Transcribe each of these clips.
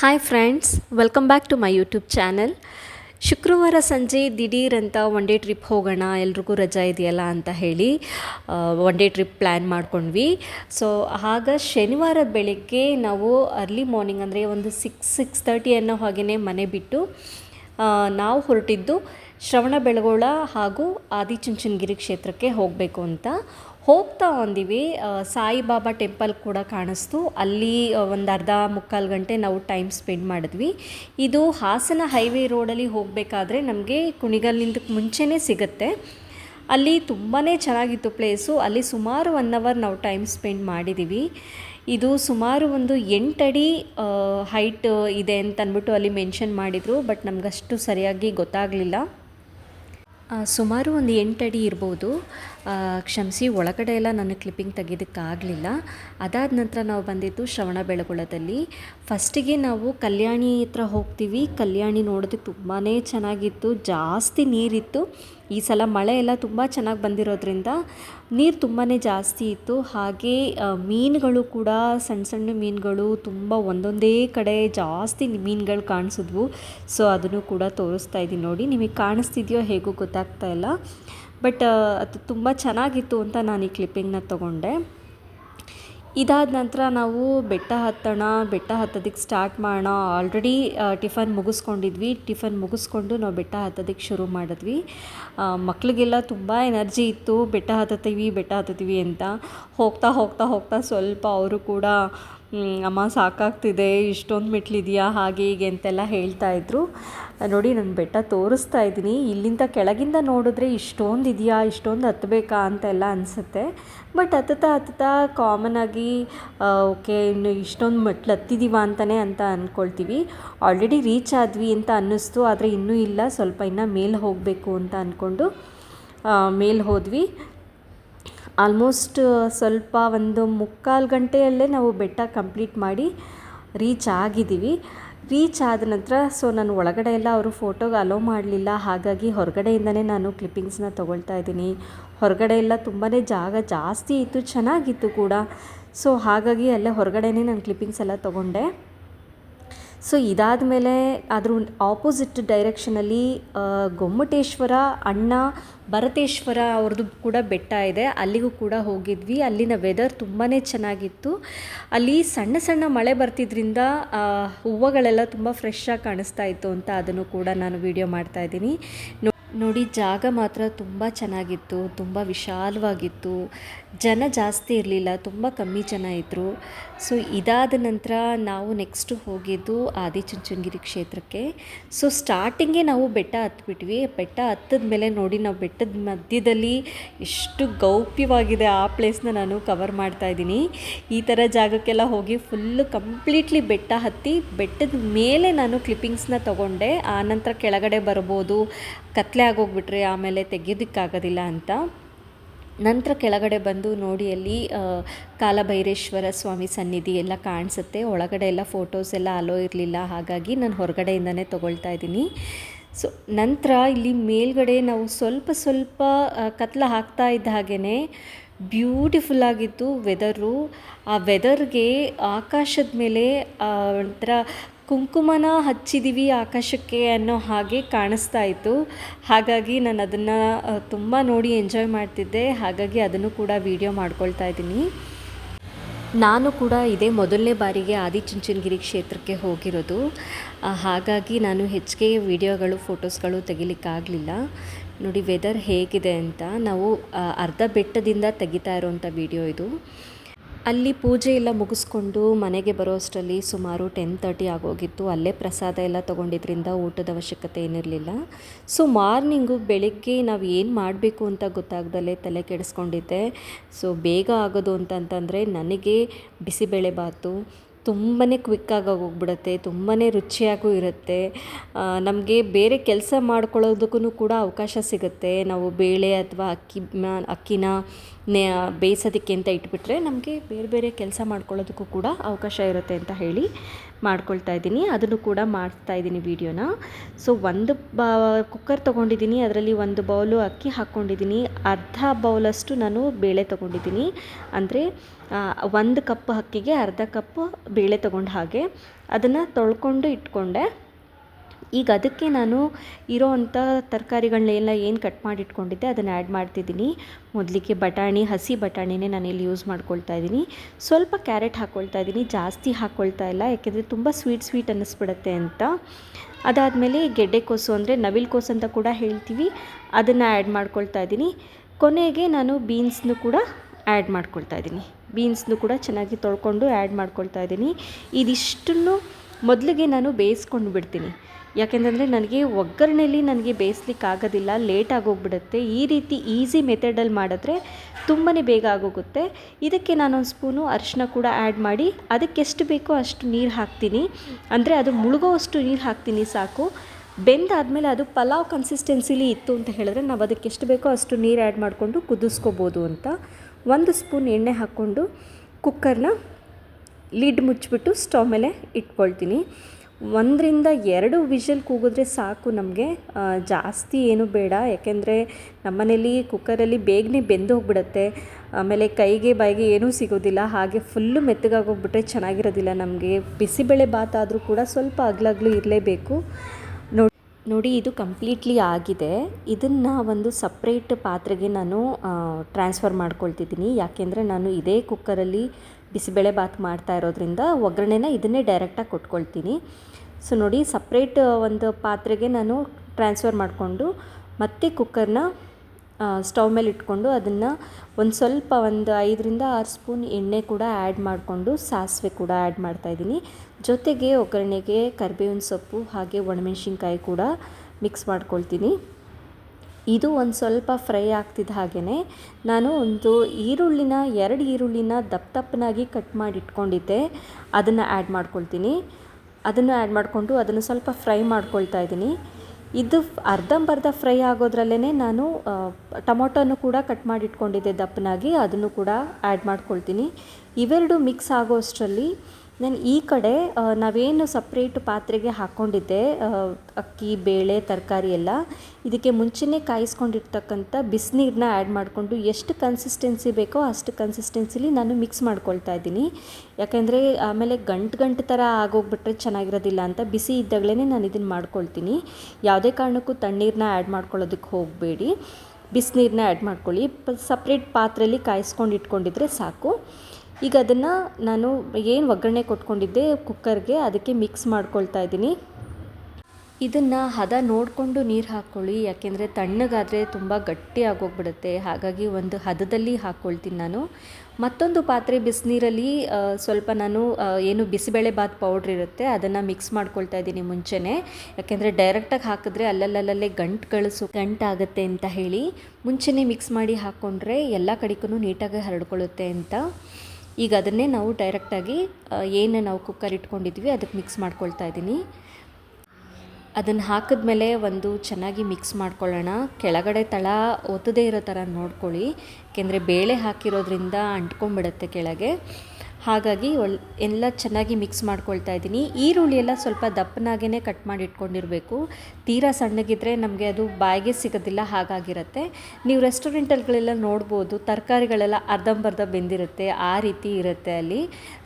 Hi friends welcome back to my YouTube channel ಶುಕ್ರವಾರ ಸಂಜೆ ದಿಢೀರ್ ಅಂತ ಒನ್ ಡೇ ಟ್ರಿಪ್ ಹೋಗೋಣ, ಎಲ್ರಿಗೂ ರಜಾ ಇದೆಯಲ್ಲ ಅಂತ ಹೇಳಿ ಒನ್ ಡೇ ಟ್ರಿಪ್ ಪ್ಲ್ಯಾನ್ ಮಾಡ್ಕೊಂಡ್ವಿ. ಸೊ ಆಗ ಶನಿವಾರ ಬೆಳಗ್ಗೆ ನಾವು ಅರ್ಲಿ ಮಾರ್ನಿಂಗ್ ಅಂದರೆ ಒಂದು ಸಿಕ್ಸ್ ಸಿಕ್ಸ್ ತರ್ಟಿ ಅನ್ನೋ ಹಾಗೆಯೇ ಮನೆ ಬಿಟ್ಟು ನಾವು ಹೊರಟಿದ್ದು ಶ್ರವಣ ಬೆಳಗೊಳ ಹಾಗೂ ಆದಿಚುಂಚನಗಿರಿ ಕ್ಷೇತ್ರಕ್ಕೆ ಹೋಗಬೇಕು ಅಂತ. ಹೋಗ್ತಾ ಒಂದಿವಿ ಸಾಯಿಬಾಬಾ ಟೆಂಪಲ್ ಕೂಡ ಕಾಣಿಸ್ತು. ಅಲ್ಲಿ ಒಂದು ಅರ್ಧ ಮುಕ್ಕಾಲು ಗಂಟೆ ನಾವು ಟೈಮ್ ಸ್ಪೆಂಡ್ ಮಾಡಿದ್ವಿ. ಇದು ಹಾಸನ ಹೈವೇ ರೋಡಲ್ಲಿ ಹೋಗಬೇಕಾದ್ರೆ ನಮಗೆ ಕುಣಿಗಲ್ನಿಂದ ಮುಂಚೆನೇ ಸಿಗುತ್ತೆ. ಅಲ್ಲಿ ತುಂಬಾ ಚೆನ್ನಾಗಿತ್ತು ಪ್ಲೇಸು. ಅಲ್ಲಿ ಸುಮಾರು ಒನ್ ಅವರ್ ನಾವು ಟೈಮ್ ಸ್ಪೆಂಡ್ ಮಾಡಿದ್ದೀವಿ ಇದು ಸುಮಾರು ಒಂದು ಎಂಟಡಿ ಹೈಟ್ ಇದೆ ಅಂತ ಅಂದ್ಬಿಟ್ಟು ಅಲ್ಲಿ ಮೆನ್ಷನ್ ಮಾಡಿದರು ಬಟ್ ನಮಗಷ್ಟು ಸರಿಯಾಗಿ ಗೊತ್ತಾಗಲಿಲ್ಲ. ಸುಮಾರು ಒಂದು ಎಂಟಡಿ ಇರ್ಬೋದು. ಆ, ಕ್ಷಮಿಸಿ, ಒಳಗಡೆ ಎಲ್ಲ ನಾನು ಕ್ಲಿಪ್ಪಿಂಗ್ ತೆಗೆಯೋದಕ್ಕಾಗಲಿಲ್ಲ ಅದಾದ ನಂತರ ನಾವು ಬಂದಿದ್ದು ಶ್ರವಣ ಬೆಳಗೊಳದಲ್ಲಿ. ಫಸ್ಟಿಗೆ ನಾವು ಕಲ್ಯಾಣಿ ಹತ್ರ ಹೋಗ್ತೀವಿ. ಕಲ್ಯಾಣಿ ನೋಡೋದಕ್ಕೆ ತುಂಬಾ ಚೆನ್ನಾಗಿತ್ತು. ಜಾಸ್ತಿ ನೀರಿತ್ತು. ಈ ಸಲ ಮಳೆ ಎಲ್ಲ ತುಂಬ ಚೆನ್ನಾಗಿ ಬಂದಿರೋದ್ರಿಂದ ನೀರು ತುಂಬಾ ಜಾಸ್ತಿ ಇತ್ತು. ಹಾಗೆ ಮೀನುಗಳು ಕೂಡ ಸಣ್ಣ ಸಣ್ಣ ಮೀನುಗಳು ತುಂಬ ಒಂದೊಂದೇ ಕಡೆ ಜಾಸ್ತಿ ಮೀನುಗಳು ಕಾಣಿಸಿದ್ವು. ಸೊ, ಅದನ್ನು ಕೂಡ ತೋರಿಸ್ತಾ ಇದ್ದೀನಿ ನೋಡಿ. ನಿಮಗೆ ಕಾಣಿಸ್ತಿದೆಯೋ ಹೇಗೂ ಗೊತ್ತಾಗ್ತಾ ಇಲ್ಲ. ಬಟ್ ಅದು ತುಂಬ ಚೆನ್ನಾಗಿತ್ತು ಅಂತ ನಾನು ಈ ಕ್ಲಿಪ್ಪಿಂಗ್ನ ತೊಗೊಂಡೆ. ಇದಾದ ನಂತರ ನಾವು ಬೆಟ್ಟ ಹತ್ತೋಣ ಬೆಟ್ಟ ಹತ್ತೋದಕ್ಕೆ ಸ್ಟಾರ್ಟ್ ಮಾಡೋಣ. ಆಲ್ರೆಡಿ ಟಿಫನ್ ಮುಗಿಸ್ಕೊಂಡಿದ್ವಿ. ಟಿಫನ್ ಮುಗಿಸ್ಕೊಂಡು ನಾವು ಬೆಟ್ಟ ಹತ್ತೋದಕ್ಕೆ ಶುರು ಮಾಡಿದ್ವಿ. ಮಕ್ಕಳಿಗೆಲ್ಲ ತುಂಬ ಎನರ್ಜಿ ಇತ್ತು. ಬೆಟ್ಟ ಹತ್ತತೀವಿ ಬೆಟ್ಟ ಹತ್ತತೀವಿ ಅಂತ. ಹೋಗ್ತಾ ಹೋಗ್ತಾ ಹೋಗ್ತಾ ಸ್ವಲ್ಪ ಅವರು ಕೂಡ "ಹ್ಮ್, ಅಮ್ಮ ಸಾಕಾಗ್ತಿದೆ, ಇಷ್ಟೊಂದು ಮೆಟ್ಲಿದೆಯಾ, ಹಾಗೆ ಹೀಗೆ ಅಂತೆಲ್ಲ ಹೇಳ್ತಾ ಇದ್ರು. ನೋಡಿ, ನಾನು ಬೆಟ್ಟ ತೋರಿಸ್ತಾ ಇದ್ದೀನಿ. ಇಲ್ಲಿಂದ ಕೆಳಗಿಂದ ನೋಡಿದ್ರೆ ಇಷ್ಟೊಂದು ಇದೆಯಾ, ಇಷ್ಟೊಂದು ಹತ್ತಬೇಕಾ ಅಂತೆಲ್ಲ ಅನಿಸುತ್ತೆ. ಬಟ್ ಹತ್ತುತ್ತಾ ಹತ್ತುತ್ತಾ ಕಾಮನ್ ಆಗಿ ಓಕೆ, ಇನ್ನು ಇಷ್ಟೊಂದು ಮೆಟ್ಲು ಹತ್ತಿದೀವ ಅಂತಲೇ ಅಂತ ಅಂದ್ಕೊಳ್ತೀವಿ ಆಲ್ರೆಡಿ ರೀಚ್ ಆದ್ವಿ ಅಂತ ಅನ್ನಿಸ್ತು, ಆದರೆ ಇನ್ನೂ ಇಲ್ಲ. ಸ್ವಲ್ಪ ಇನ್ನೂ ಮೇಲೆ ಹೋಗಬೇಕು ಅಂತ ಅಂದ್ಕೊಂಡು ಮೇಲೆ ಹೋದ್ವಿ. ಆಲ್ಮೋಸ್ಟ್ ಸ್ವಲ್ಪ ಒಂದು ಮುಕ್ಕಾಲು ಗಂಟೆಯಲ್ಲೇ ನಾವು ಬೆಟ್ಟ ಕಂಪ್ಲೀಟ್ ಮಾಡಿ ರೀಚ್ ಆಗಿದ್ದೀವಿ. ರೀಚ್ ಆದ ನಂತರ, ಸೊ ನಾನು ಒಳಗಡೆ ಎಲ್ಲ ಅವರು ಫೋಟೋಗೆ ಅಲೋ ಮಾಡಲಿಲ್ಲ. ಹಾಗಾಗಿ ಹೊರಗಡೆಯಿಂದನೇ ನಾನು ಕ್ಲಿಪ್ಪಿಂಗ್ಸ್ನ ತೊಗೊಳ್ತಾ ಇದ್ದೀನಿ. ಹೊರಗಡೆ ಎಲ್ಲ ತುಂಬಾ ಜಾಗ ಜಾಸ್ತಿ ಇತ್ತು, ಚೆನ್ನಾಗಿತ್ತು ಕೂಡ. ಸೊ ಹಾಗಾಗಿ ಅಲ್ಲೇ ಹೊರಗಡೆನೇ ನಾನು ಕ್ಲಿಪ್ಪಿಂಗ್ಸ್ ಎಲ್ಲ ತೊಗೊಂಡೆ. ಸೊ ಇದಾದ ಮೇಲೆ ಅದ್ರ ಆಪೋಸಿಟ್ ಡೈರೆಕ್ಷನಲ್ಲಿ ಗೊಮ್ಮಟೇಶ್ವರ, ಅಣ್ಣ, ಭರತೇಶ್ವರ ಅವ್ರದ್ದು ಕೂಡ ಬೆಟ್ಟ ಇದೆ. ಅಲ್ಲಿಗೂ ಕೂಡ ಹೋಗಿದ್ವಿ. ಅಲ್ಲಿನ ವೆದರ್ ತುಂಬಾ ಚೆನ್ನಾಗಿತ್ತು. ಅಲ್ಲಿ ಸಣ್ಣ ಸಣ್ಣ ಮಳೆ ಬರ್ತಿದ್ರಿಂದ ಹೂವುಗಳೆಲ್ಲ ತುಂಬ ಫ್ರೆಶ್ ಆಗಿ ಕಾಣಿಸ್ತಾ ಇತ್ತು ಅಂತ ಅದನ್ನು ಕೂಡ ನಾನು ವಿಡಿಯೋ ಮಾಡ್ತಾ ಇದ್ದೀನಿ. ನೋಡಿ, ಜಾಗ ಮಾತ್ರ ತುಂಬ ಚೆನ್ನಾಗಿತ್ತು. ತುಂಬ ವಿಶಾಲವಾಗಿತ್ತು. ಜನ ಜಾಸ್ತಿ ಇರಲಿಲ್ಲ, ತುಂಬ ಕಮ್ಮಿ ಜನ ಇದ್ದರು ಸೊ ಇದಾದ ನಂತರ ನಾವು ನೆಕ್ಸ್ಟು ಹೋಗಿದ್ದು ಆದಿಚುಂಚನಗಿರಿ ಕ್ಷೇತ್ರಕ್ಕೆ. ಸೊ ಸ್ಟಾರ್ಟಿಂಗೇ ನಾವು ಬೆಟ್ಟ ಹತ್ಬಿಟ್ವಿ. ಬೆಟ್ಟ ಹತ್ತದ ಮೇಲೆ ನೋಡಿ ನಾವು ಬೆಟ್ಟದ ಮಧ್ಯದಲ್ಲಿ ಎಷ್ಟು ಗೌಪ್ಯವಾಗಿದೆ ಆ ಪ್ಲೇಸ್ನ ನಾನು ಕವರ್ ಮಾಡ್ತಾ ಇದ್ದೀನಿ. ಈ ಥರ ಜಾಗಕ್ಕೆಲ್ಲ ಹೋಗಿ ಫುಲ್ಲು ಕಂಪ್ಲೀಟ್ಲಿ ಬೆಟ್ಟ ಹತ್ತಿ ಬೆಟ್ಟದ ಮೇಲೆ ನಾನು ಕ್ಲಿಪ್ಪಿಂಗ್ಸ್ನ ತೊಗೊಂಡೆ. ಆನಂತರ ಕೆಳಗಡೆ ಬರ್ಬೋದು, ಕತ್ಲೆ ಆಗೋಗ್ಬಿಟ್ರೆ ಆಮೇಲೆ ತೆಗೆಯೋದಕ್ಕಾಗೋದಿಲ್ಲ ಅಂತ. ನಂತರ ಕೆಳಗಡೆ ಬಂದು ನೋಡಿ ಅಲ್ಲಿ ಕಾಲಭೈರೇಶ್ವರ ಸ್ವಾಮಿ ಸನ್ನಿಧಿ ಎಲ್ಲ ಕಾಣಿಸುತ್ತೆ. ಒಳಗಡೆ ಎಲ್ಲ ಫೋಟೋಸ್ ಎಲ್ಲ ಅಲೋ ಇರಲಿಲ್ಲ. ಹಾಗಾಗಿ ನಾನು ಹೊರಗಡೆಯಿಂದನೇ ತೊಗೊಳ್ತಾ ಇದ್ದೀನಿ. ಸೊ ನಂತರ ಇಲ್ಲಿ ಮೇಲ್ಗಡೆ ನಾವು ಸ್ವಲ್ಪ ಸ್ವಲ್ಪ ಕತ್ಲ ಹಾಕ್ತಾ ಇದ್ದ ಹಾಗೇ ಬ್ಯೂಟಿಫುಲ್ ಆಗಿತ್ತು ವೆದರು ಆ ವೆದರ್ಗೆ ಆಕಾಶದ ಮೇಲೆ ಒಂಥರ ಕುಂಕುಮನ ಹಚ್ಚಿದ್ದೀವಿ ಆಕಾಶಕ್ಕೆ ಅನ್ನೋ ಹಾಗೆ ಕಾಣಿಸ್ತಾ ಇತ್ತು. ಹಾಗಾಗಿ ನಾನು ಅದನ್ನು ತುಂಬ ನೋಡಿ ಎಂಜಾಯ್ ಮಾಡ್ತಿದ್ದೆ. ಹಾಗಾಗಿ ಅದನ್ನು ಕೂಡ ವೀಡಿಯೋ ಮಾಡ್ಕೊಳ್ತಾ ಇದ್ದೀನಿ. ನಾನು ಕೂಡ ಇದೇ ಮೊದಲನೇ ಬಾರಿಗೆ ಆದಿಚುಂಚನಗಿರಿ ಕ್ಷೇತ್ರಕ್ಕೆ ಹೋಗಿರೋದು. ಹಾಗಾಗಿ ನಾನು ಹೆಚ್ಚಿಗೆ ವಿಡಿಯೋಗಳು ಫೋಟೋಸ್ಗಳು ತೆಗಿಲಿಕ್ಕಾಗಲಿಲ್ಲ. ನೋಡಿ ವೆದರ್ ಹೇಗಿದೆ ಅಂತ. ನಾವು ಅರ್ಧ ಬೆಟ್ಟದಿಂದ ತೆಗಿತಾ ಇರೋವಂಥ ವಿಡಿಯೋ ಇದು. ಅಲ್ಲಿ ಪೂಜೆ ಎಲ್ಲ ಮುಗಿಸ್ಕೊಂಡು ಮನೆಗೆ ಬರೋ ಅಷ್ಟರಲ್ಲಿ ಸುಮಾರು ಟೆನ್ ತರ್ಟಿ ಆಗೋಗಿತ್ತು. ಅಲ್ಲೇ ಪ್ರಸಾದ ಎಲ್ಲ ತೊಗೊಂಡಿದ್ರಿಂದ ಊಟದ ಅವಶ್ಯಕತೆ ಏನಿರಲಿಲ್ಲ. ಸೊ ಮಾರ್ನಿಂಗು ಬೆಳಿಗ್ಗೆ ನಾವು ಏನು ಮಾಡಬೇಕು ಅಂತ ಗೊತ್ತಾಗ್ದಲೇ ತಲೆ ಕೆಡಿಸ್ಕೊಂಡಿದ್ದೆ. ಸೊ ಬೇಗ ಆಗೋದು ಅಂತಂತಂದರೆ ನನಗೆ ಬಿಸಿಬೇಳೆಬಾತು ತುಂಬಾ ಕ್ವಿಕ್ಕಾಗಿ ಹೋಗ್ಬಿಡುತ್ತೆ ತುಂಬಾ ರುಚಿಯಾಗೂ ಇರುತ್ತೆ. ನಮಗೆ ಬೇರೆ ಕೆಲಸ ಮಾಡ್ಕೊಳ್ಳೋದಕ್ಕೂ ಕೂಡ ಅವಕಾಶ ಸಿಗುತ್ತೆ. ನಾವು ಬೇಳೆ ಅಥವಾ ಅಕ್ಕಿ ಅಕ್ಕಿನ ನೆ, ಬೇಯಿಸೋದಕ್ಕೆ ಅಂತ ಇಟ್ಬಿಟ್ರೆ ನಮಗೆ ಬೇರೆ ಬೇರೆ ಕೆಲಸ ಮಾಡ್ಕೊಳ್ಳೋದಕ್ಕೂ ಕೂಡ ಅವಕಾಶ ಇರುತ್ತೆ ಅಂತ ಹೇಳಿ ಮಾಡ್ಕೊಳ್ತಾ ಇದ್ದೀನಿ. ಅದನ್ನು ಕೂಡ ಮಾಡ್ತಾ ಇದ್ದೀನಿ ವೀಡಿಯೋನ. ಸೊ ಒಂದು ಬಾ, ಕುಕ್ಕರ್ ತೊಗೊಂಡಿದ್ದೀನಿ. ಅದರಲ್ಲಿ ಒಂದು ಬೌಲು ಅಕ್ಕಿ ಹಾಕ್ಕೊಂಡಿದ್ದೀನಿ. ಅರ್ಧ ಬೌಲಷ್ಟು ನಾನು ಬೇಳೆ ತೊಗೊಂಡಿದ್ದೀನಿ. ಅಂದರೆ ಒಂದು ಕಪ್ ಅಕ್ಕಿಗೆ ಅರ್ಧ ಕಪ್ ಬೇಳೆ ತೊಗೊಂಡು ಹಾಗೆ ಅದನ್ನು ತೊಳ್ಕೊಂಡು ಇಟ್ಕೊಂಡೆ. ಈಗ ಅದಕ್ಕೆ ನಾನು ಇರೋ ಅಂಥ ತರಕಾರಿಗಳನ್ನೆಲ್ಲ ಏನು ಕಟ್ ಮಾಡಿ ಇಟ್ಕೊಂಡಿದ್ದೆ ಅದನ್ನು ಆ್ಯಡ್ ಮಾಡ್ತಿದ್ದೀನಿ. ಮೊದಲಿಗೆ ಬಟಾಣಿ, ಹಸಿ ಬಟಾಣಿನೇ ನಾನಿಲ್ಲಿ ಯೂಸ್ ಮಾಡ್ಕೊಳ್ತಾ ಇದ್ದೀನಿ. ಸ್ವಲ್ಪ ಕ್ಯಾರೆಟ್ ಹಾಕ್ಕೊಳ್ತಾ ಇದ್ದೀನಿ, ಜಾಸ್ತಿ ಹಾಕ್ಕೊಳ್ತಾ ಇಲ್ಲ, ಯಾಕೆಂದರೆ ತುಂಬ ಸ್ವೀಟ್ ಸ್ವೀಟ್ ಅನ್ನಿಸ್ಬಿಡುತ್ತೆ ಅಂತ. ಅದಾದಮೇಲೆ ಗೆಡ್ಡೆಕೋಸು ಅಂದರೆ ನವಿಲ್ಕೋಸು ಅಂತ ಕೂಡ ಹೇಳ್ತೀವಿ, ಅದನ್ನು ಆ್ಯಡ್ ಮಾಡ್ಕೊಳ್ತಾ ಇದ್ದೀನಿ. ಕೊನೆಗೆ ನಾನು ಬೀನ್ಸ್ನು ಕೂಡ ಆ್ಯಡ್ ಮಾಡ್ಕೊಳ್ತಾ ಇದ್ದೀನಿ. ಬೀನ್ಸ್ನು ಕೂಡ ಚೆನ್ನಾಗಿ ತೊಳ್ಕೊಂಡು ಆ್ಯಡ್ ಮಾಡ್ಕೊಳ್ತಾ ಇದ್ದೀನಿ. ಇದಿಷ್ಟನ್ನು ಮೊದಲಿಗೆ ನಾನು ಬೇಯಿಸ್ಕೊಂಡು ಬಿಡ್ತೀನಿ. ಯಾಕೆಂತಂದರೆ ನನಗೆ ಒಗ್ಗರಣೆಲಿ ನನಗೆ ಬೇಯಿಸ್ಲಿಕ್ಕೆ ಆಗೋದಿಲ್ಲ ಲೇಟ್ ಆಗೋಗ್ಬಿಡುತ್ತೆ. ಈ ರೀತಿ ಈಸಿ ಮೆಥಡಲ್ಲಿ ಮಾಡಿದ್ರೆ ತುಂಬಾ ಬೇಗ ಆಗೋಗುತ್ತೆ. ಇದಕ್ಕೆ ನಾನೊಂದು ಸ್ಪೂನು ಅರಿಶಿನ ಕೂಡ ಆ್ಯಡ್ ಮಾಡಿ, ಅದಕ್ಕೆ ಎಷ್ಟು ಬೇಕೋ ಅಷ್ಟು ನೀರು ಹಾಕ್ತೀನಿ. ಅಂದರೆ ಅದು ಮುಳುಗೋವಷ್ಟು ನೀರು ಹಾಕ್ತೀನಿ ಸಾಕು. ಬೆಂದಾದಮೇಲೆ ಅದು ಪಲಾವ್ ಕನ್ಸಿಸ್ಟೆನ್ಸಿಲಿ ಇತ್ತು ಅಂತ ಹೇಳಿದ್ರೆ ನಾವು ಅದಕ್ಕೆ ಎಷ್ಟು ಬೇಕೋ ಅಷ್ಟು ನೀರು ಆ್ಯಡ್ ಮಾಡಿಕೊಂಡು ಕುದಿಸ್ಕೋಬೋದು ಅಂತ. ಒಂದು ಸ್ಪೂನ್ ಎಣ್ಣೆ ಹಾಕ್ಕೊಂಡು ಕುಕ್ಕರ್ನ ಲಿಡ್ ಮುಚ್ಚಿಬಿಟ್ಟು ಸ್ಟವ್ ಮೇಲೆ ಇಟ್ಕೊಳ್ತೀನಿ. ಒಂದರಿಂದ ಎರಡು ವಿಷಲ್ ಕೂಗಿದ್ರೆ ಸಾಕು ನಮಗೆ. ಜಾಸ್ತಿ ಏನು ಬೇಡ. ಯಾಕೆಂದರೆ ನಮ್ಮನೇಲಿ ಕುಕ್ಕರಲ್ಲಿ ಬೇಗನೆ ಬೆಂದು ಹೋಗ್ಬಿಡುತ್ತೆ. ಆಮೇಲೆ ಕೈಗೆ ಬಾಯಿಗೆ ಏನೂ ಸಿಗೋದಿಲ್ಲ. ಹಾಗೆ ಫುಲ್ಲು ಮೆತ್ತಗಾಗೋಗ್ಬಿಟ್ರೆ ಚೆನ್ನಾಗಿರೋದಿಲ್ಲ ನಮಗೆ. ಬಿಸಿಬೇಳೆ ಭಾತ್ ಆದರೂ ಕೂಡ ಸ್ವಲ್ಪ ಅಗ್ಲಗ್ಲು ಇರಲೇಬೇಕು. ನೋಡಿ, ಇದು ಕಂಪ್ಲೀಟ್ಲಿ ಆಗಿದೆ. ಇದನ್ನು ಒಂದು ಸಪ್ರೇಟ್ ಪಾತ್ರೆಗೆ ನಾನು ಟ್ರಾನ್ಸ್ಫರ್ ಮಾಡ್ಕೊಳ್ತಿದ್ದೀನಿ. ಯಾಕೆಂದರೆ ನಾನು ಇದೇ ಕುಕ್ಕರಲ್ಲಿ ಬಿಸಿಬೇಳೆ ಬಾತ್ ಮಾಡ್ತಾ ಇರೋದ್ರಿಂದ ಒಗ್ಗರಣೆನ ಇದನ್ನೇ ಡೈರೆಕ್ಟಾಗಿ ಕೊಟ್ಕೊಳ್ತೀನಿ. ಸೊ ನೋಡಿ ಸಪ್ರೇಟ್ ಒಂದು ಪಾತ್ರೆಗೆ ನಾನು ಟ್ರಾನ್ಸ್ಫರ್ ಮಾಡಿಕೊಂಡು ಮತ್ತೆ ಕುಕ್ಕರ್ನ ಸ್ಟವ್ ಮೇಲೆ ಇಟ್ಕೊಂಡು ಅದನ್ನು ಒಂದು ಸ್ವಲ್ಪ ಒಂದು ಐದರಿಂದ ಆರು ಸ್ಪೂನ್ ಎಣ್ಣೆ ಕೂಡ ಆ್ಯಡ್ ಮಾಡಿಕೊಂಡು ಸಾಸಿವೆ ಕೂಡ ಆ್ಯಡ್ ಮಾಡ್ತಾಯಿದ್ದೀನಿ ಜೊತೆಗೆ ಒಗ್ಗರಣೆಗೆ ಕರಿಬೇವಿನ ಸೊಪ್ಪು ಹಾಗೆ ಒಣಮೆಣ್ಸಿನ್ಕಾಯಿ ಕೂಡ ಮಿಕ್ಸ್ ಮಾಡ್ಕೊಳ್ತೀನಿ. ಇದು ಒಂದು ಸ್ವಲ್ಪ ಫ್ರೈ ಆಗ್ತಿದ್ದ ಹಾಗೆಯೇ ನಾನು ಒಂದು ಈರುಳ್ಳಿನ ಎರಡು ಈರುಳ್ಳಿನ ದಪ್ಪ ದಪ್ಪನಾಗಿ ಕಟ್ ಮಾಡಿ ಇಟ್ಕೊಂಡಿದ್ದೆ. ಅದನ್ನು ಆ್ಯಡ್ ಮಾಡ್ಕೊಳ್ತೀನಿ. ಅದನ್ನು ಆ್ಯಡ್ ಮಾಡಿಕೊಂಡು ಅದನ್ನು ಸ್ವಲ್ಪ ಫ್ರೈ ಮಾಡ್ಕೊಳ್ತಾ ಇದ್ದೀನಿ. ಇದು ಅರ್ಧಂಬರ್ಧ ಫ್ರೈ ಆಗೋದ್ರಲ್ಲೇ ನಾನು ಟೊಮೊಟೊನು ಕೂಡ ಕಟ್ ಮಾಡಿಟ್ಕೊಂಡಿದ್ದೆ ದಪ್ಪನಾಗಿ, ಅದನ್ನು ಕೂಡ ಆ್ಯಡ್ ಮಾಡ್ಕೊಳ್ತೀನಿ. ಇವೆರಡು ಮಿಕ್ಸ್ ಆಗೋ ಅಷ್ಟರಲ್ಲಿ ನಾನು ಈ ಕಡೆ ನಾವೇನು ಸಪ್ರೇಟ್ ಪಾತ್ರೆಗೆ ಹಾಕ್ಕೊಂಡಿದ್ದೆ ಅಕ್ಕಿ, ಬೇಳೆ, ತರಕಾರಿ ಎಲ್ಲ. ಇದಕ್ಕೆ ಮುಂಚೆನೇ ಕಾಯಿಸ್ಕೊಂಡಿರ್ತಕ್ಕಂಥ ಬಿಸಿನೀರನ್ನ ಆ್ಯಡ್ ಮಾಡಿಕೊಂಡು ಎಷ್ಟು ಕನ್ಸಿಸ್ಟೆನ್ಸಿ ಬೇಕೋ ಅಷ್ಟು ಕನ್ಸಿಸ್ಟೆನ್ಸಿಲಿ ನಾನು ಮಿಕ್ಸ್ ಮಾಡ್ಕೊಳ್ತಾ ಇದ್ದೀನಿ. ಯಾಕೆಂದರೆ ಆಮೇಲೆ ಗಂಟು ಗಂಟು ಥರ ಆಗೋಗ್ಬಿಟ್ರೆ ಚೆನ್ನಾಗಿರೋದಿಲ್ಲ ಅಂತ ಬಿಸಿ ಇದ್ದಾಗಲೇ ನಾನು ಇದನ್ನು ಮಾಡ್ಕೊಳ್ತೀನಿ. ಯಾವುದೇ ಕಾರಣಕ್ಕೂ ತಣ್ಣೀರನ್ನ ಆ್ಯಡ್ ಮಾಡ್ಕೊಳ್ಳೋದಕ್ಕೆ ಹೋಗಬೇಡಿ. ಬಿಸಿನೀರನ್ನ ಆ್ಯಡ್ ಮಾಡ್ಕೊಳ್ಳಿ. ಸಪ್ರೇಟ್ ಪಾತ್ರೆಯಲ್ಲಿ ಕಾಯಿಸ್ಕೊಂಡು ಇಟ್ಕೊಂಡಿದ್ರೆ ಸಾಕು. ಈಗ ಅದನ್ನು ನಾನು ಏನು ಒಗ್ಗರಣೆ ಕೊಟ್ಕೊಂಡಿದ್ದೆ ಕುಕ್ಕರ್ಗೆ ಅದಕ್ಕೆ ಮಿಕ್ಸ್ ಮಾಡ್ಕೊಳ್ತಾ ಇದ್ದೀನಿ. ಇದನ್ನು ಹದ ನೋಡಿಕೊಂಡು ನೀರು ಹಾಕ್ಕೊಳ್ಳಿ ಯಾಕೆಂದರೆ ತಣ್ಣಗಾದರೆ ತುಂಬ ಗಟ್ಟಿ ಆಗೋಗ್ಬಿಡುತ್ತೆ. ಹಾಗಾಗಿ ಒಂದು ಹದದಲ್ಲಿ ಹಾಕ್ಕೊಳ್ತೀನಿ ನಾನು. ಮತ್ತೊಂದು ಪಾತ್ರೆ ಬಿಸಿನೀರಲ್ಲಿ ಸ್ವಲ್ಪ ನಾನು ಏನು ಬಿಸಿಬೇಳೆ ಬಾತ್ ಪೌಡ್ರ್ ಇರುತ್ತೆ, ಅದನ್ನು ಮಿಕ್ಸ್ ಮಾಡ್ಕೊಳ್ತಾ ಇದ್ದೀನಿ ಮುಂಚೆನೇ. ಯಾಕೆಂದರೆ ಡೈರೆಕ್ಟಾಗಿ ಹಾಕಿದ್ರೆ ಅಲ್ಲಲ್ಲಲ್ಲೇ ಗಂಟು ಗಂಟಾಗುತ್ತೆ ಅಂತ ಹೇಳಿ ಮುಂಚೆನೇ ಮಿಕ್ಸ್ ಮಾಡಿ ಹಾಕ್ಕೊಂಡ್ರೆ ಎಲ್ಲ ಕಡೆಗೂ ನೀಟಾಗಿ ಹರಡ್ಕೊಳ್ಳುತ್ತೆ ಅಂತ. ಈಗ ಅದನ್ನೇ ನಾವು ಡೈರೆಕ್ಟಾಗಿ ಏನು ನಾವು ಕುಕ್ಕರ್ ಇಟ್ಕೊಂಡಿದ್ವಿ ಅದಕ್ಕೆ ಮಿಕ್ಸ್ ಮಾಡ್ಕೊಳ್ತಾ ಇದ್ದೀನಿ. ಅದನ್ನು ಹಾಕಿದ್ಮೇಲೆ ಒಂದು ಚೆನ್ನಾಗಿ ಮಿಕ್ಸ್ ಮಾಡ್ಕೊಳ್ಳೋಣ. ಕೆಳಗಡೆ ತಳ ಒತ್ತದೇ ಇರೋ ಥರ ನೋಡ್ಕೊಳ್ಳಿ. ಏಕೆಂದರೆ ಬೇಳೆ ಹಾಕಿರೋದ್ರಿಂದ ಅಂಟ್ಕೊಂಡ್ಬಿಡುತ್ತೆ ಕೆಳಗೆ. ಹಾಗಾಗಿ ಒಳ್, ಎಲ್ಲ ಚೆನ್ನಾಗಿ ಮಿಕ್ಸ್ ಮಾಡ್ಕೊಳ್ತಾ ಇದ್ದೀನಿ. ಈರುಳ್ಳಿ ಎಲ್ಲ ಸ್ವಲ್ಪ ದಪ್ಪನಾಗೇ ಕಟ್ ಮಾಡಿ ಇಟ್ಕೊಂಡಿರಬೇಕು. ತೀರಾ ಸಣ್ಣಗಿದ್ರೆ ನಮಗೆ ಅದು ಬಾಯಿಗೆ ಸಿಗೋದಿಲ್ಲ, ಹಾಗಾಗಿರುತ್ತೆ. ನೀವು ರೆಸ್ಟೋರೆಂಟಲ್ಗಳೆಲ್ಲ ನೋಡ್ಬೋದು, ತರಕಾರಿಗಳೆಲ್ಲ ಅರ್ಧಂಬರ್ಧ ಬೆಂದಿರುತ್ತೆ, ಆ ರೀತಿ ಇರುತ್ತೆ ಅಲ್ಲಿ.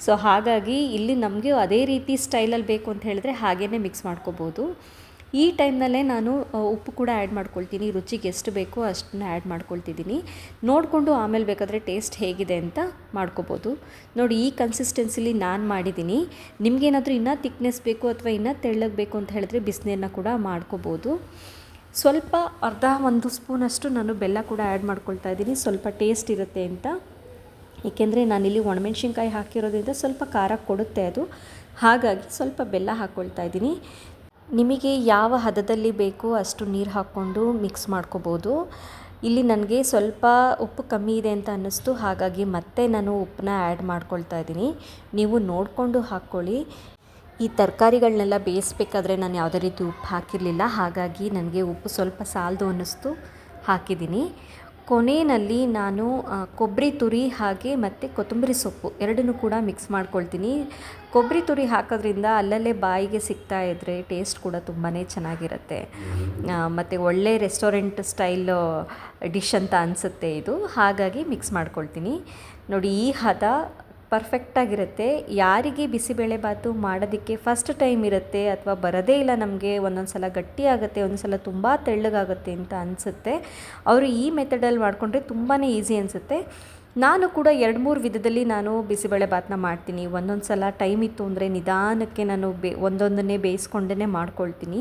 ಸೊ ಹಾಗಾಗಿ ಇಲ್ಲಿ ನಮಗೆ ಅದೇ ರೀತಿ ಸ್ಟೈಲಲ್ಲಿ ಬೇಕು ಅಂತ ಹೇಳಿದ್ರೆ ಹಾಗೇ ಮಿಕ್ಸ್ ಮಾಡ್ಕೋಬೋದು. ಈ ಟೈಮ್ನಲ್ಲೇ ನಾನು ಉಪ್ಪು ಕೂಡ ಆ್ಯಡ್ ಮಾಡ್ಕೊಳ್ತೀನಿ. ರುಚಿಗೆ ಎಷ್ಟು ಬೇಕೋ ಅಷ್ಟನ್ನ ಆ್ಯಡ್ ಮಾಡ್ಕೊಳ್ತಿದ್ದೀನಿ. ನೋಡಿಕೊಂಡು ಆಮೇಲೆ ಬೇಕಾದರೆ ಟೇಸ್ಟ್ ಹೇಗಿದೆ ಅಂತ ಮಾಡ್ಕೋಬೋದು. ನೋಡಿ, ಈ ಕನ್ಸಿಸ್ಟೆನ್ಸಿಲಿ ನಾನು ಮಾಡಿದ್ದೀನಿ. ನಿಮಗೇನಾದರೂ ಇನ್ನೂ ತಿಕ್ನೆಸ್ ಬೇಕು ಅಥವಾ ಇನ್ನೂ ತೆಳ್ಳಗೆ ಬೇಕು ಅಂತ ಹೇಳಿದ್ರೆ ಬಿಸಿನೀರನ್ನ ಕೂಡ ಮಾಡ್ಕೋಬೋದು. ಸ್ವಲ್ಪ ಅರ್ಧ ಒಂದು ಸ್ಪೂನಷ್ಟು ನಾನು ಬೆಲ್ಲ ಕೂಡ ಆ್ಯಡ್ ಮಾಡ್ಕೊಳ್ತಾ ಇದ್ದೀನಿ. ಸ್ವಲ್ಪ ಟೇಸ್ಟ್ ಇರುತ್ತೆ ಅಂತ. ಏಕೆಂದರೆ ನಾನಿಲ್ಲಿ ಒಣಮೆಣ್ಸಿನ್ಕಾಯಿ ಹಾಕಿರೋದ್ರಿಂದ ಸ್ವಲ್ಪ ಖಾರ ಕೊಡುತ್ತೆ ಅದು. ಹಾಗಾಗಿ ಸ್ವಲ್ಪ ಬೆಲ್ಲ ಹಾಕ್ಕೊಳ್ತಾ ಇದ್ದೀನಿ. ನಿಮಗೆ ಯಾವ ಹದದಲ್ಲಿ ಬೇಕೋ ಅಷ್ಟು ನೀರು ಹಾಕ್ಕೊಂಡು ಮಿಕ್ಸ್ ಮಾಡ್ಕೋಬೋದು. ಇಲ್ಲಿ ನನಗೆ ಸ್ವಲ್ಪ ಉಪ್ಪು ಕಮ್ಮಿ ಇದೆ ಅಂತ ಅನ್ನಿಸ್ತು, ಹಾಗಾಗಿ ಮತ್ತೆ ನಾನು ಉಪ್ಪನ್ನ ಆ್ಯಡ್ ಮಾಡ್ಕೊಳ್ತಾ ಇದ್ದೀನಿ. ನೀವು ನೋಡಿಕೊಂಡು ಹಾಕ್ಕೊಳ್ಳಿ. ಈ ತರಕಾರಿಗಳನ್ನೆಲ್ಲ ಬೇಯಿಸ್ಬೇಕಾದ್ರೆ ನಾನು ಯಾವುದೇ ರೀತಿ ಉಪ್ಪು ಹಾಕಿರಲಿಲ್ಲ, ಹಾಗಾಗಿ ನನಗೆ ಉಪ್ಪು ಸ್ವಲ್ಪ ಸಾಲದು ಅನ್ನಿಸ್ತು, ಹಾಕಿದ್ದೀನಿ. ಕೊನೆಯಲ್ಲಿ ನಾನು ಕೊಬ್ಬರಿ ತುರಿ ಹಾಗೆ ಮತ್ತು ಕೊತ್ತಂಬರಿ ಸೊಪ್ಪು ಎರಡನ್ನೂ ಕೂಡ ಮಿಕ್ಸ್ ಮಾಡ್ಕೊಳ್ತೀನಿ. ಕೊಬ್ಬರಿ ತುರಿ ಹಾಕೋದ್ರಿಂದ ಅಲ್ಲಲ್ಲೇ ಬಾಯಿಗೆ ಸಿಗ್ತಾ ಇದ್ದರೆ ಟೇಸ್ಟ್ ಕೂಡ ತುಂಬಾ ಚೆನ್ನಾಗಿರುತ್ತೆ. ಮತ್ತು ಒಳ್ಳೆ ರೆಸ್ಟೋರೆಂಟ್ ಸ್ಟೈಲ್ ಡಿಶ್ ಅಂತ ಅನಿಸುತ್ತೆ ಇದು. ಹಾಗಾಗಿ ಮಿಕ್ಸ್ ಮಾಡ್ಕೊಳ್ತೀನಿ. ನೋಡಿ ಈ ಹದ ಪರ್ಫೆಕ್ಟಾಗಿರುತ್ತೆ ಯಾರಿಗೆ ಬಿಸಿಬೇಳೆಬಾತು ಮಾಡೋದಕ್ಕೆ ಫಸ್ಟ್ ಟೈಮ್ ಇರುತ್ತೆ ಅಥವಾ ಬರೋದೇ ಇಲ್ಲ ನಮಗೆ ಒಂದೊಂದು ಸಲ ಗಟ್ಟಿ ಆಗುತ್ತೆ, ಒಂದೊಂದು ಸಲ ತುಂಬ ತೆಳ್ಳಗಾಗುತ್ತೆ ಅಂತ ಅನಿಸುತ್ತೆ. ಅವರು ಈ ಮೆಥಡಲ್ಲಿ ಮಾಡಿಕೊಂಡ್ರೆ ತುಂಬಾ ಈಸಿ ಅನಿಸುತ್ತೆ. ನಾನು ಕೂಡ ಎರಡು ಮೂರು ವಿಧದಲ್ಲಿ ನಾನು ಬಿಸಿಬೇಳೆಬಾತನ್ನ ಮಾಡ್ತೀನಿ. ಒಂದೊಂದು ಸಲ ಟೈಮ್ ಇತ್ತು ಅಂದರೆ ನಿಧಾನಕ್ಕೆ ನಾನು ಬೇ, ಒಂದೊಂದನ್ನೇ ಬೇಯಿಸ್ಕೊಂಡೇ ಮಾಡ್ಕೊಳ್ತೀನಿ.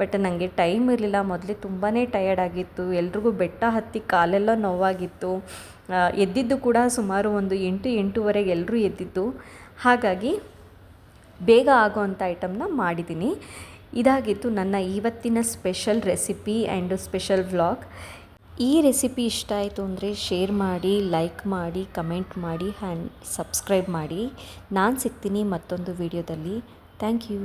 ಬಟ್ ನನಗೆ ಟೈಮ್ ಇರಲಿಲ್ಲ. ಮೊದಲೇ ತುಂಬಾ ಟಯರ್ಡ್ ಆಗಿತ್ತು. ಎಲ್ರಿಗೂ ಬೆಟ್ಟ ಹತ್ತಿ ಕಾಲೆಲ್ಲ ನೋವಾಗಿತ್ತು. ಎದ್ದಿದ್ದು ಕೂಡ ಸುಮಾರು ಒಂದು ಎಂಟು ಎಂಟೂವರೆಗೆ ಎಲ್ಲರೂ ಎದ್ದಿದ್ದು. ಹಾಗಾಗಿ ಬೇಗ ಆಗೋವಂಥ ಐಟಮ್ನ ಮಾಡಿದ್ದೀನಿ. ಇದಾಗಿತ್ತು ನನ್ನ ಇವತ್ತಿನ special recipe and special vlog ಈ ರೆಸಿಪಿ ಇಷ್ಟ ಆಯಿತು ಅಂದರೆ ಶೇರ್ ಮಾಡಿ ಲೈಕ್ ಮಾಡಿ ಕಮೆಂಟ್ ಮಾಡಿ ಹ್ಯಾಂಡ್ ಸಬ್ಸ್ಕ್ರೈಬ್ ಮಾಡಿ. ನಾನು ಸಿಗ್ತೀನಿ ಮತ್ತೊಂದು ವಿಡಿಯೋದಲ್ಲಿ ಥ್ಯಾಂಕ್ ಯು